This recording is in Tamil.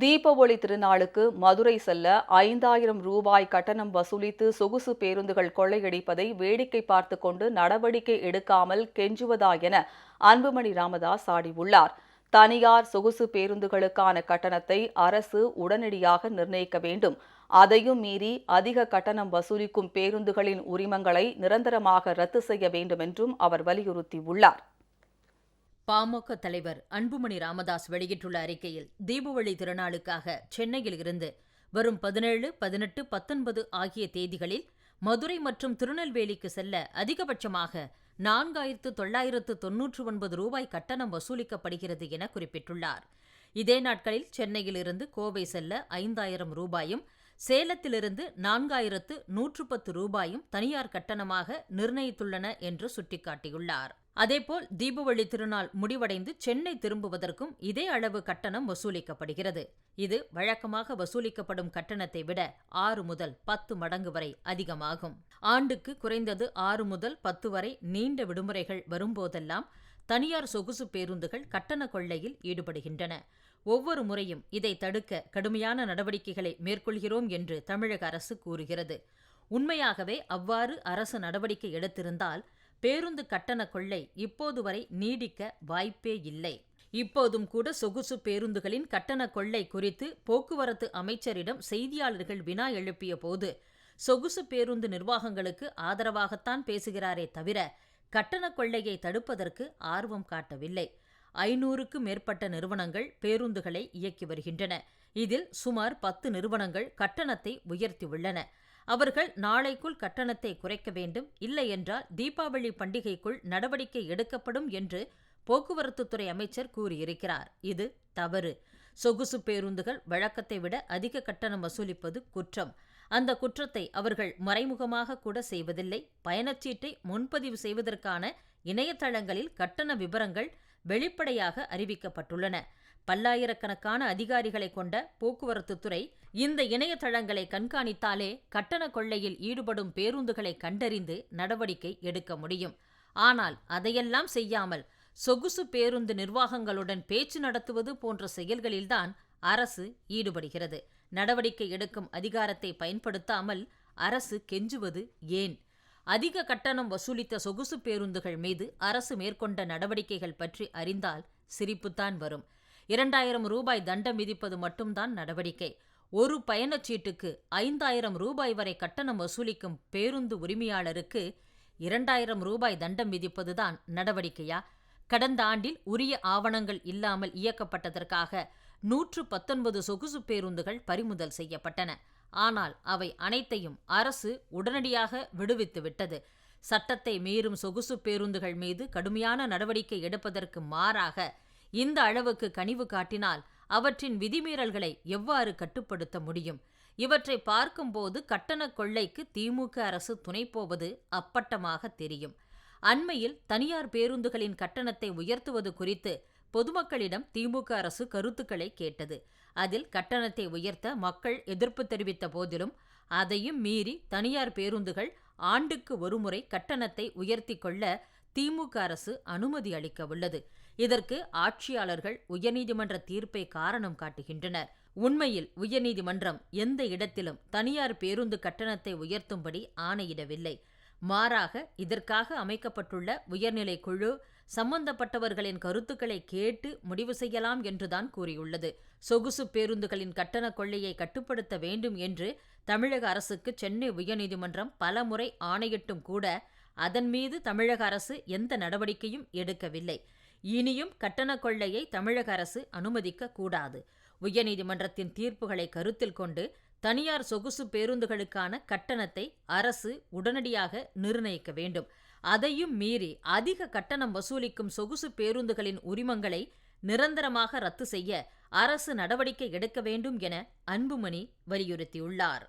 தீபாவளி திருநாளுக்கு மதுரை செல்ல ஐந்தாயிரம் ரூபாய் கட்டணம் வசூலித்து சொகுசு பேருந்துகள் கொள்ளையடிப்பதை வேடிக்கை பார்த்து கொண்டு நடவடிக்கை எடுக்காமல் கெஞ்சுவதா என அன்புமணி ராமதாஸ் சாடியுள்ளார் தனியார் சொகுசு பேருந்துகளுக்கான கட்டணத்தை அரசு உடனடியாக நிர்ணயிக்க வேண்டும். அதையும் மீறி அதிக கட்டணம் வசூலிக்கும் பேருந்துகளின் உரிமங்களை நிரந்தரமாக ரத்து செய்ய வேண்டும் என்றும் அவர் வலியுறுத்தியுள்ளார். பாமக தலைவர் அன்புமணி ராமதாஸ் வெளியிட்டுள்ள அறிக்கையில் தீபாவளி திருநாளுக்காக சென்னையில் இருந்து வரும் பதினேழு பதினெட்டு பத்தொன்பது ஆகிய தேதிகளில் மதுரை மற்றும் திருநெல்வேலிக்கு செல்ல அதிகபட்சமாக நான்காயிரத்து தொள்ளாயிரத்து தொன்னூற்று ஒன்பது ரூபாய் கட்டணம் வசூலிக்கப்படுகிறது என குறிப்பிட்டுள்ளார். இதே நாட்களில் சென்னையிலிருந்து கோவை செல்ல ஐந்தாயிரம் ரூபாயும் சேலத்திலிருந்து நான்காயிரத்து நூற்று பத்து ரூபாயும் தனியார் கட்டணமாக நிர்ணயித்துள்ளன என்று சுட்டிக்காட்டியுள்ளார். அதேபோல் தீபாவளி திருநாள் முடிவடைந்து சென்னை திரும்புவதற்கும் இதே அளவு கட்டணம் வசூலிக்கப்படுகிறது. இது வழக்கமாக வசூலிக்கப்படும் கட்டணத்தை விட ஆறு முதல் பத்து மடங்கு வரை அதிகமாகும். ஆண்டுக்கு குறைந்தது ஆறு முதல் பத்து வரை நீண்ட விடுமுறைகள் வரும்போதெல்லாம் தனியார் சொகுசு பேருந்துகள் கட்டண கொள்ளையில் ஈடுபடுகின்றன. ஒவ்வொரு முறையும் இதை தடுக்க கடுமையான நடவடிக்கைகளை மேற்கொள்கிறோம் என்று தமிழக அரசு கூறுகிறது. உண்மையாகவே அவ்வாறு அரசு நடவடிக்கை எடுத்திருந்தால் பேருந்து கட்டண கொள்ளை இப்போது வரை நீடிக்க வாய்ப்பே இல்லை. இப்போதும் கூட சொகுசு பேருந்துகளின் கட்டண கொள்ளை குறித்து போக்குவரத்து அமைச்சரிடம் செய்தியாளர்கள் வினா எழுப்பிய போது சொகுசு பேருந்து நிர்வாகங்களுக்கு ஆதரவாகத்தான் பேசுகிறாரே தவிர கட்டணக் கொள்ளையை தடுப்பதற்கு ஆர்வம் காட்டவில்லை. ஐநூறுக்கும் மேற்பட்ட நிறுவனங்கள் பேருந்துகளை இயக்கி வருகின்றன. இதில் சுமார் பத்து நிறுவனங்கள் கட்டணத்தை உயர்த்தியுள்ளன. அவர்கள் நாளைக்குள் கட்டணத்தை குறைக்க வேண்டும். இல்லையென்றால் தீபாவளி பண்டிகைக்குள் நடவடிக்கை எடுக்கப்படும் என்று போக்குவரத்துத்துறை அமைச்சர் கூறியிருக்கிறார். இது தவறு. சொகுசு பேருந்துகள் வழக்கத்தை விட அதிக கட்டணம் வசூலிப்பது குற்றம். அந்த குற்றத்தை அவர்கள் மறைமுகமாக கூட செய்வதில்லை. பயணச்சீட்டை முன்பதிவு செய்வதற்கான இணையதளங்களில் கட்டண விவரங்கள் வெளிப்படையாக அறிவிக்கப்பட்டுள்ளன. பல்லாயிரக்கணக்கான அதிகாரிகளை கொண்ட போக்குவரத்துத்துறை இந்த இணையதளங்களை கண்காணித்தாலே கட்டண கொள்ளையில் ஈடுபடும் பேருந்துகளை கண்டறிந்து நடவடிக்கை எடுக்க முடியும். ஆனால் அதையெல்லாம் செய்யாமல் சொகுசு பேருந்து நிர்வாகங்களுடன் பேச்சு நடத்துவது போன்ற செயல்களில்தான் அரசு ஈடுபடுகிறது. நடவடிக்கை எடுக்கும் அதிகாரத்தை பயன்படுத்தாமல் அரசு கெஞ்சுவது ஏன்? அதிக கட்டணம் வசூலித்த சொகுசு பேருந்துகள் மீது அரசு மேற்கொண்ட நடவடிக்கைகள் பற்றி அறிந்தால் சிரிப்புத்தான் வரும். இரண்டாயிரம் ரூபாய் தண்டம் விதிப்பது மட்டும்தான் நடவடிக்கை. ஒரு பயணச்சீட்டுக்கு ஐந்தாயிரம் ரூபாய் வரை கட்டணம் வசூலிக்கும் பேருந்து உரிமையாளருக்கு இரண்டாயிரம் ரூபாய் தண்டம் விதிப்பதுதான் நடவடிக்கையா? கடந்த ஆண்டில் உரிய ஆவணங்கள் இல்லாமல் இயக்கப்பட்டதற்காக நூற்று பத்தொன்பது சொகுசு பேருந்துகள் பறிமுதல் செய்யப்பட்டன. ஆனால் அவை அனைத்தையும் அரசு உடனடியாக விடுவித்துவிட்டது சட்டத்தை மீறும் சொகுசு பேருந்துகள் மீது கடுமையான நடவடிக்கை எடுப்பதற்கு மாறாக இந்த அளவுக்கு கனிவு காட்டினால் அவற்றின் விதிமீறல்களை எவ்வாறு கட்டுப்படுத்த முடியும்? இவற்றை பார்க்கும்போது கட்டண கொள்ளைக்கு திமுக அரசு துணைப்போவது அப்பட்டமாக தெரியும். அண்மையில் தனியார் பேருந்துகளின் கட்டணத்தை உயர்த்துவது குறித்து பொதுமக்களிடம் திமுக அரசு கருத்துக்களை கேட்டது. அதில் கட்டணத்தை உயர்த்த மக்கள் எதிர்ப்பு தெரிவித்த போதிலும் அதையும் மீறி தனியார் பேருந்துகள் ஆண்டுக்கு ஒருமுறை கட்டணத்தை உயர்த்தி கொள்ள திமுக அரசு அனுமதி அளிக்க உள்ளது இதற்கு ஆட்சியாளர்கள் உயர்நீதிமன்ற தீர்ப்பை காரணம் காட்டுகின்றனர். உண்மையில் உயர்நீதிமன்றம் எந்த இடத்திலும் தனியார் பேருந்து கட்டணத்தை உயர்த்தும்படி ஆணையிடவில்லை. மாறாக இதற்காக அமைக்கப்பட்டுள்ள உயர்நிலை குழு சம்பந்தப்பட்டவர்களின் கருத்துக்களை கேட்டு முடிவு செய்யலாம் என்றுதான் கூறியுள்ளது. சொகுசு பேருந்துகளின் கட்டண கொள்ளையை கட்டுப்படுத்த வேண்டும் என்று தமிழக அரசுக்கு சென்னை உயர்நீதிமன்றம் பலமுறை ஆணையிட்டும் கூட அதன் மீது தமிழக அரசு எந்த நடவடிக்கையும் எடுக்கவில்லை. இனியும் கட்டண கொள்ளையை தமிழக அரசு அனுமதிக்க கூடாது. உயர்நீதிமன்றத்தின் தீர்ப்புகளை கருத்தில் கொண்டு தனியார் சொகுசு பேருந்துகளுக்கான கட்டணத்தை அரசு உடனடியாக நிர்ணயிக்க வேண்டும். அதையும் மீறி அதிக கட்டணம் வசூலிக்கும் சொகுசு பேருந்துகளின் உரிமங்களை நிரந்தரமாக ரத்து செய்ய அரசு நடவடிக்கை எடுக்க வேண்டும் என அன்புமணி வலியுறுத்தியுள்ளார்.